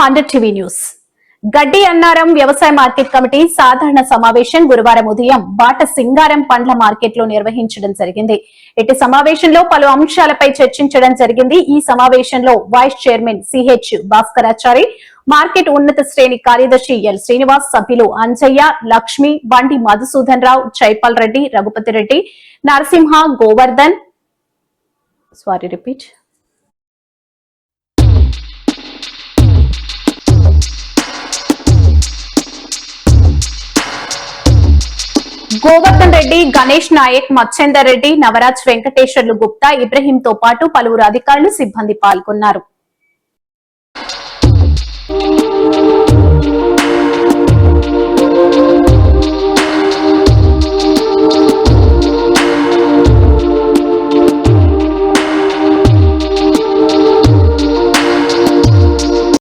Hundred TV news. గడ్డి అన్నారం వ్యవసాయ market committee సాధారణ సమావేశం గురువారం ఉదయం బాట సింగారం పండ్ల మార్కెట్లో నిర్వహించడం జరిగింది. ఇటు సమావేశంలో పలు అంశాలపై చర్చించడం జరిగింది. ఈ సమావేశంలో vice chairman CH Bhaskarachari market ఉన్నత శ్రేణి కార్యదర్శి ఎల్ శ్రీనివాస్ సభ్యులు అంజయ్య లక్ష్మి బండి మధుసూదన్ రావు జైపాల్ రెడ్డి రఘుపతి రెడ్డి నరసింహ గోవర్ధన్. సారీ రిపీట్ గోవర్ధన్ రెడ్డి గణేష్ నాయక్ మచ్చేందర్ రెడ్డి నవరాజ్ వెంకటేశ్వర్లు గుప్తా ఇబ్రహీంతో పాటు పలువురు అధికారులు సిబ్బంది పాల్గొన్నారు.